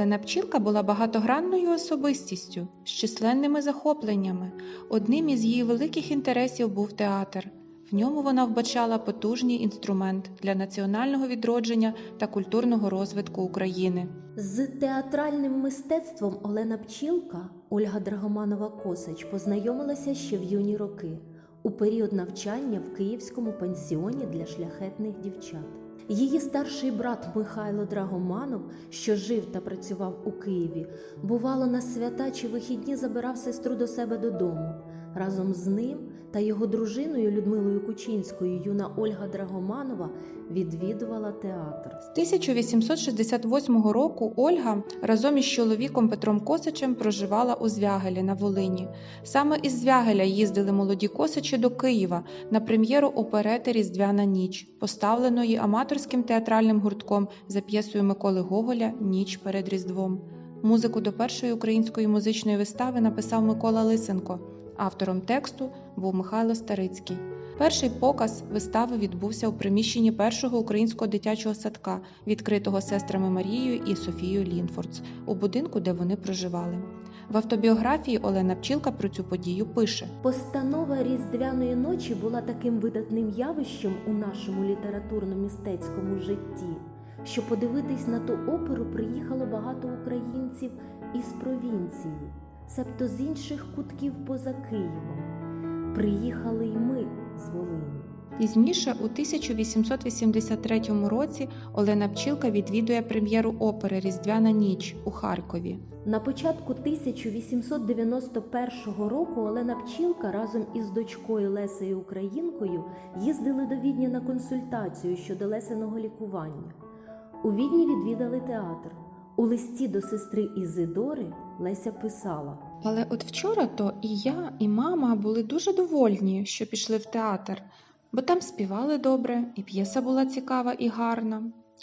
Олена Пчілка була багатогранною особистістю з численними захопленнями. Одним із її великих інтересів був театр. В ньому вона вбачала потужний інструмент для національного відродження та культурного розвитку України. З театральним мистецтвом Олена Пчілка Ольга Драгоманова Косач познайомилася ще в юні роки у період навчання в Київському пансіоні для шляхетних дівчат. Її старший брат Михайло Драгоманов, що жив та працював у Києві, бувало на свята чи вихідні забирав сестру до себе додому. Разом з ним та його дружиною Людмилою Кучинською юна Ольга Драгоманова відвідувала театр. З 1868 року Ольга разом із чоловіком Петром Косачем проживала у Звягелі на Волині. Саме із Звягеля їздили молоді косачі до Києва на прем'єру оперети Різдвяна ніч, поставленої аматорським театральним гуртком за п'єсою Миколи Гоголя Ніч перед Різдвом. Музику до першої української музичної вистави написав Микола Лисенко. Автором тексту був Михайло Старицький. Перший показ вистави відбувся у приміщенні першого українського дитячого садка, відкритого сестрами Марією і Софією Лінфордс, у будинку, де вони проживали. В автобіографії Олена Пчілка про цю подію пише: Постанова Різдвяної ночі була таким видатним явищем у нашому літературно-містецькому житті, що подивитись на ту оперу приїхало багато українців із провінції, себто з інших кутків поза Києвом. Приїхали й ми з Волині. Пізніше, у 1883 році, Олена Пчілка відвідує прем'єру опери Різдвяна ніч у Харкові. На початку 1891 року Олена Пчілка разом із дочкою Лесею Українкою їздили до Відня на консультацію щодо Лесиного лікування. У Відні відвідали театр. У листі до сестри Ізидори Леся писала: Але от вчора то і я, і мама були дуже довольні, що пішли в театр, бо там співали добре, і п'єса була цікава і гарна.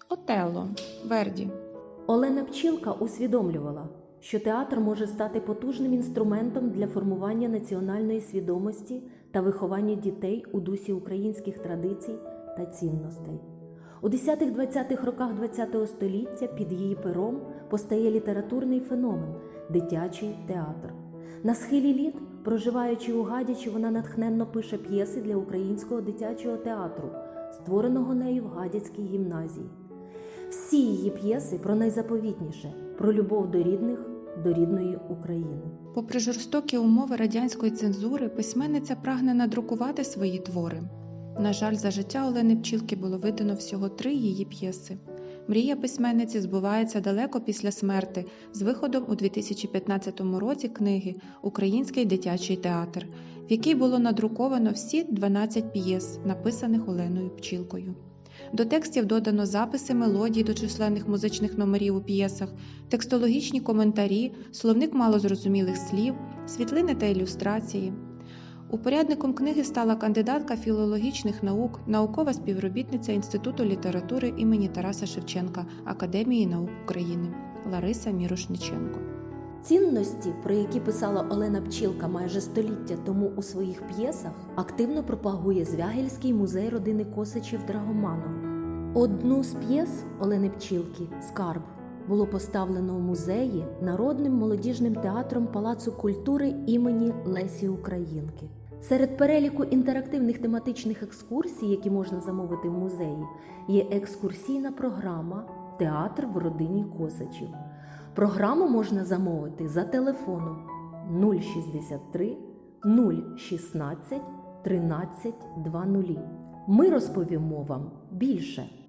Отелло, Верді. Олена Пчілка усвідомлювала, що театр може стати потужним інструментом для формування національної свідомості та виховання дітей у дусі українських традицій та цінностей. У 10-20-х роках ХХ століття під її пером постає літературний феномен дитячий театр. На схилі літ, проживаючи у Гадячі, вона натхненно пише п'єси для українського дитячого театру, створеного нею в Гадяцькій гімназії. Всі її п'єси про найзаповітніше про любов до рідних, до рідної України. Попри жорстокі умови радянської цензури, письменниця прагне надрукувати свої твори. На жаль, за життя Олени Пчілки було видано всього три її п'єси. Мрія письменниці збувається далеко після смерти з виходом у 2015 році книги Український дитячий театр, в якій було надруковано всі 12 п'єс, написаних Оленою Пчілкою. До текстів додано записи мелодій до численних музичних номерів у п'єсах, текстологічні коментарі, словник малозрозумілих слів, світлини та ілюстрації. Упорядником книги стала кандидатка філологічних наук, наукова співробітниця Інституту літератури імені Тараса Шевченка Академії наук України Лариса Мірошниченко. Цінності, про які писала Олена Пчілка майже століття тому у своїх п'єсах, активно пропагує Звягельський музей родини Косачів Драгоманових. Одну з п'єс Олени Пчілки Скарб було поставлено у музеї Народним молодіжним театром Палацу культури імені Лесі Українки. Серед переліку інтерактивних тематичних екскурсій, які можна замовити в музеї, є екскурсійна програма Театр в родині Косачів. Програму можна замовити за телефоном 063 016 13 20. Ми розповімо вам більше.